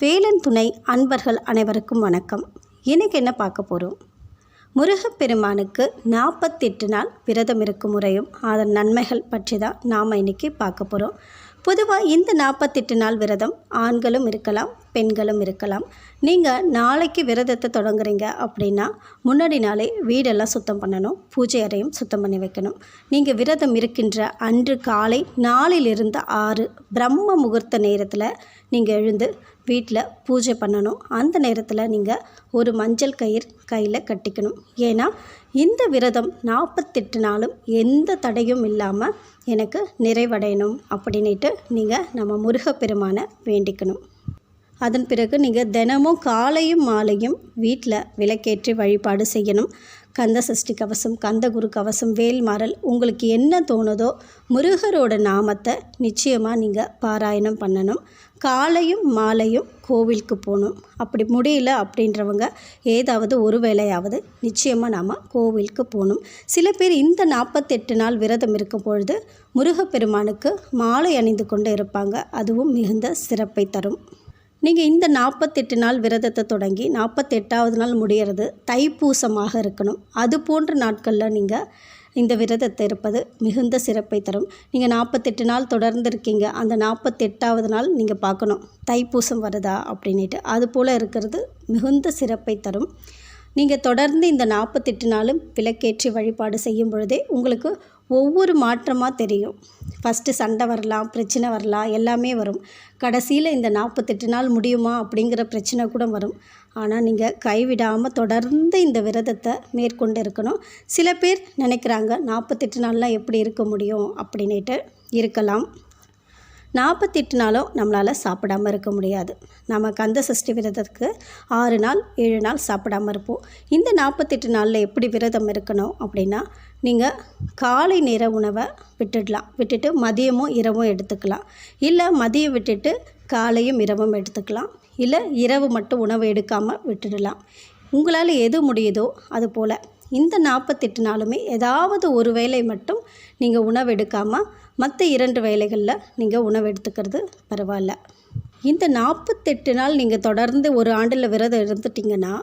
வேலன் துணை அன்பர்கள் அனைவருக்கும் வணக்கம். எனக்கு என்ன பார்க்க போகிறோம் முருகப்பெருமானுக்கு நாற்பத்தெட்டு நாள் விரதம் இருக்கும் முறையும் அதன் நன்மைகள் பற்றி தான் நாம் இன்னைக்கு பார்க்க போகிறோம் பொதுவாக இந்த நாற்பத்தெட்டு நாள் விரதம் ஆண்களும் இருக்கலாம் பெண்களும் இருக்கலாம். நீங்கள் நாளைக்கு விரதத்தை தொடங்குறீங்க அப்படின்னா முன்னாடி நாளே வீடெல்லாம் சுத்தம் பண்ணணும் பூஜை அறையும் சுத்தம் பண்ணி வைக்கணும். நீங்கள் விரதம் இருக்கின்ற அன்று காலை நாளிலிருந்து ஆறு பிரம்ம முகூர்த்த நேரத்தில் நீங்கள் எழுந்து வீட்டில் பூஜை பண்ணணும். அந்த நேரத்தில் நீங்கள் ஒரு மஞ்சள் கயிறு கையில் கட்டிக்கணும். ஏன்னா இந்த விரதம் நாற்பத்தெட்டு நாளும் எந்த தடையும் இல்லாமல் எனக்கு நிறைவடையணும் அப்படின்ட்டு நீங்கள் நம்ம முருகப்பெருமானை வேண்டிக்கணும். அதன் பிறகு நீங்கள் தினமும் காலையும் மாலையும் வீட்டில் விளக்கேற்றி வழிபாடு செய்யணும். கந்த சஷ்டி கவசம் கந்தகுரு கவசம் வேல்மாறல் உங்களுக்கு என்ன தோணுதோ முருகரோட நாமத்தை நிச்சயமாக நீங்கள் பாராயணம் பண்ணணும். காலையும் மாலையும் கோவிலுக்கு போகணும். அப்படி முடியல அப்படின்றவங்க ஏதாவது ஒரு வேளையாவது நிச்சயமாக நாம் கோவிலுக்கு போகணும். சில பேர் இந்த நாற்பத்தெட்டு நாள் விரதம் இருக்கும் பொழுது முருகப்பெருமானுக்கு மாலை அணிந்து கொண்டு இருப்பாங்க. அதுவும் மிகுந்த சிறப்பை தரும். நீங்கள் இந்த நாற்பத்தெட்டு நாள் விரதத்தை தொடங்கி நாற்பத்தெட்டாவது நாள் முடிகிறது தைப்பூசமாக இருக்கணும். அது போன்ற நாட்களில் நீங்கள் இந்த விரதத்தை இருப்பது மிகுந்த சிறப்பை தரும். நீங்கள் நாற்பத்தெட்டு நாள் தொடர்ந்து இருக்கீங்க. அந்த நாற்பத்தெட்டாவது நாள் நீங்கள் பார்க்கணும். தைப்பூசம் வருதா அப்படின்ட்டு அது போல் இருக்கிறது மிகுந்த சிறப்பை தரும். நீங்கள் தொடர்ந்து இந்த நாற்பத்தெட்டு நாளும் விளக்கேற்றி வழிபாடு செய்யும் பொழுதே உங்களுக்கு ஒவ்வொரு மாற்றமாக தெரியும். ஃபஸ்ட்டு சண்டை வரலாம் பிரச்சனை வரலாம் எல்லாமே வரும். கடைசியில் இந்த நாற்பத்தெட்டு நாள் முடியுமா அப்படிங்கிற பிரச்சனை கூட வரும். ஆனால் நீங்கள் கைவிடாமல் தொடர்ந்து இந்த விரதத்தை மேற்கொண்டு இருக்கணும். சில பேர் நினைக்கிறாங்க நாற்பத்தெட்டு நாள்லாம் எப்படி இருக்க முடியும் அப்படின்ட்டு இருக்கலாம். நாற்பத்தெட்டு நாளும் நம்மளால் சாப்பிடாமல் இருக்க முடியாது. நம்ம கந்த சஷ்டி விரதத்துக்கு ஆறு நாள் ஏழு நாள் சாப்பிடாமல் இருப்போம். இந்த நாற்பத்தெட்டு நாளில் எப்படி விரதம் இருக்கணும் அப்படின்னா நீங்கள் காலை நேர உணவை விட்டுடலாம். விட்டுட்டு மதியமும் இரவும் எடுத்துக்கலாம். இல்லை மதியம் விட்டுட்டு காலையும் இரவும் எடுத்துக்கலாம். இல்லை இரவு மட்டும் உணவு எடுக்காமல் விட்டுடலாம். உங்களால் எது முடியுதோ அது போல் இந்த நாற்பத்தெட்டு நாளுமே ஏதாவது ஒரு வேலை மட்டும் நீங்கள் உணவு எடுக்காமல் மற்ற இரண்டு வேலைகளில் நீங்கள் உணவு எடுத்துக்கிறது பரவாயில்ல. இந்த நாற்பத்தெட்டு நாள் நீங்கள் தொடர்ந்து ஒரு ஆண்டில் விரதம் இருந்துட்டிங்கன்னா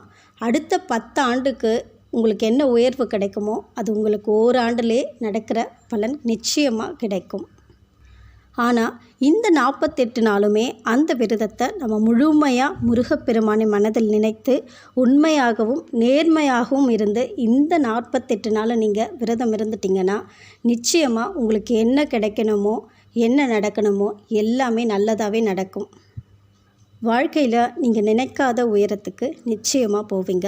அடுத்த பத்து ஆண்டுக்கு உங்களுக்கு என்ன உயர்வு கிடைக்குமோ அது உங்களுக்கு ஓராண்டிலே நடக்கிற பலன் நிச்சயமாக கிடைக்கும். ஆனால் இந்த நாற்பத்தெட்டு நாளுமே அந்த விரதத்தை நம்ம முழுமையாக முருகப்பெருமானை மனதில் நினைத்து உண்மையாகவும் நேர்மையாகவும் இருந்து இந்த நாற்பத்தெட்டு நாளை நீங்கள் விரதம் இருந்துட்டிங்கன்னா நிச்சயமாக உங்களுக்கு என்ன கிடைக்கணுமோ என்ன நடக்கணுமோ எல்லாமே நல்லதாகவே நடக்கும். வாழ்க்கையில் நீங்கள் நினைக்காத உயரத்துக்கு நிச்சயமாக போவீங்க.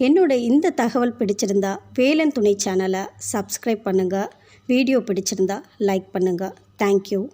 என்னோட இந்த தகவல் பிடிச்சிருந்தா வேலன் துணை சேனலை சப்ஸ்கிரைப் பண்ணுங்கள் வீடியோ பிடிச்சிருந்தா லைக் பண்ணுங்கள் Thank you.